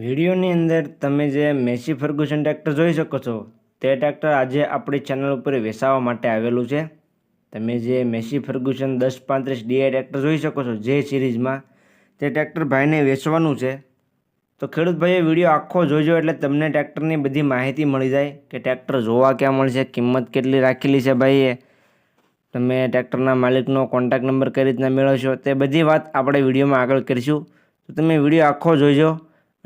વિડીયોની અંદર તમે જે મેસી ફર્ગ્યુસન ટ્રેક્ટર જોઈ શકો છો, તે ટ્રેક્ટર આજે આપણી ચેનલ ઉપર વેચાવા માટે આવેલું છે. તમે જે મેસી ફર્ગ્યુસન દસ પાંત્રીસ ડીઆઈ ટ્રેક્ટર જોઈ શકો છો, જે સિરીઝમાં તે ટ્રેક્ટર ભાઈને વેચવાનું છે. તો ખેડૂત ભાઈએ વીડિયો આખો જોજો એટલે તમને ટ્રેક્ટરની બધી માહિતી મળી જાય કે ટ્રેક્ટર જોવા ક્યાં મળશે, કિંમત કેટલી રાખેલી છે ભાઈએ. તમે ટ્રેક્ટરના માલિકનો કોન્ટેક્ટ નંબર કઈ રીતના મેળવશો, તે બધી વાત આપણે વિડીયોમાં આગળ કરીશું. તો તમે વીડિયો આખો જોઈજો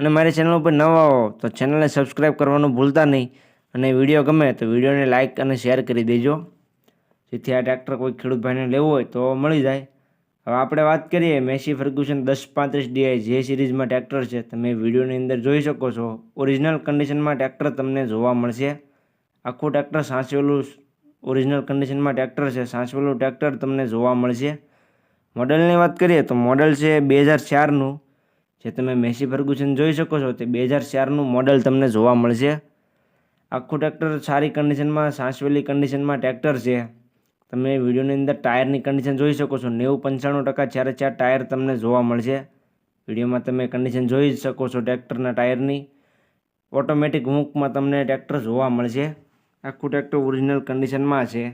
અને મારી ચેનલ ઉપર નવા હો તો ચેનલને સબસ્ક્રાઈબ કરવાનું ભૂલતા નહીં. અને વીડિયો ગમે તો વિડીયોને લાઇક અને શેર કરી દેજો. જેથી આ ટ્રેક્ટર કોઈ ખેડૂત ભાઈને લેવું હોય તો મળી જાય. હવે આપણે વાત કરીએ મેસી ફર્ગ્યુસન દસ પાંત્રીસ ડીઆઈ જે સિરીઝમાં ટ્રેક્ટર છે. તમે વિડીયોની અંદર જોઈ શકો છો. ઓરિજિનલ કન્ડિશનમાં ટ્રેક્ટર તમને જોવા મળશે. આખું ટ્રેક્ટર સાચવેલું ઓરિજિનલ કન્ડિશનમાં ટ્રેક્ટર છે. સાચવેલું ટ્રેક્ટર તમને જોવા મળશે. મોડલની વાત કરીએ તો મોડલ છે બે હજાર ચારનું. જે તમે મેસી ફર્ગ્યુસન જોઈ શકો છો, તે બે હજાર ચારનું મોડલ તમને જોવા મળશે. આખું ટ્રેક્ટર સારી કન્ડિશનમાં સાસવેલી કન્ડિશનમાં ટ્રેક્ટર છે. તમે વિડીયોની અંદર ટાયરની કન્ડિશન જોઈ શકો છો. નેવું પંચાણું ટકા ચારે ચાર ટાયર તમને જોવા મળશે. વિડીયોમાં તમે કન્ડિશન જોઈ જ શકો છો ટ્રેક્ટરના ટાયરની. ઓટોમેટિક હુંકમાં તમને ટ્રેક્ટર જોવા મળશે. આખું ટ્રેક્ટર ઓરિજિનલ કન્ડિશનમાં છે.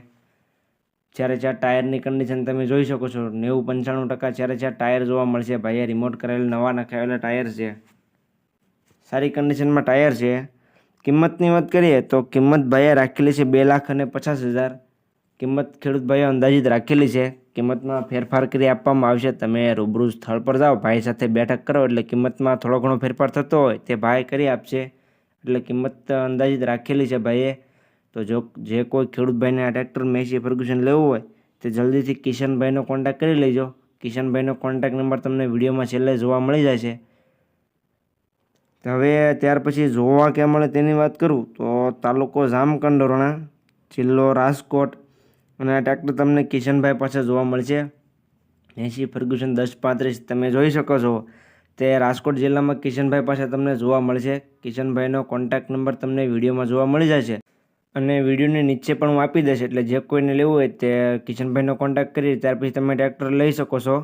ચારે જ્યાં ટાયરની કન્ડિશન તમે જોઈ શકો છો, નેવું પંચાણું ટકા જ્યારે જ્યાં ટાયર જોવા મળશે ભાઈએ રિમોટ કરેલ નવા નખાવેલા ટાયર છે. સારી કન્ડિશનમાં ટાયર છે. કિંમતની વાત કરીએ તો કિંમત ભાઈએ રાખેલી છે બે લાખ અને પચાસ હજાર. કિંમત ખેડૂત ભાઈએ અંદાજિત રાખેલી છે. કિંમતમાં ફેરફાર કરી આપવામાં આવશે. તમે રૂબરૂ સ્થળ પર જાઓ, ભાઈ સાથે બેઠક કરો, એટલે કિંમતમાં થોડો ઘણો ફેરફાર થતો હોય તે ભાઈ કરી આપશે. એટલે કિંમત અંદાજિત રાખેલી છે ભાઈએ. તો જો જે કોઈ ખેડૂતભાઈને આ ટ્રેક્ટર મેસી ફર્ગ્યુસન લેવું હોય, તે જલ્દીથી કિશનભાઈનો કોન્ટેક્ટ કરી લેજો. કિશનભાઈનો કોન્ટેક્ટ નંબર તમને વિડીયોમાં છેલ્લે જોવા મળી જાય તો હવે ત્યાર પછી જોવા ક્યાં મળે તેની વાત કરું, તો તાલુકો જામકંડોરણા જિલ્લો રાજકોટ, અને આ ટ્રેક્ટર તમને કિશનભાઈ પાસે જોવા મળશે. એસી ફર્ગ્યુસન દસ પાંત્રીસ તમે જોઈ શકો છો. તે રાજકોટ જિલ્લામાં કિશનભાઈ પાસે તમને જોવા મળશે. કિશનભાઈનો કોન્ટેક્ટ નંબર તમને વિડીયોમાં જોવા મળી જશે. અને વિડીયોની નીચે પણ હું આપી દઈશ, એટલે જે કોઈને લેવું હોય તે કિશનભાઈનો કોન્ટેક્ટ કરી, ત્યાર પછી તમે ટ્રેક્ટર લઈ શકો છો.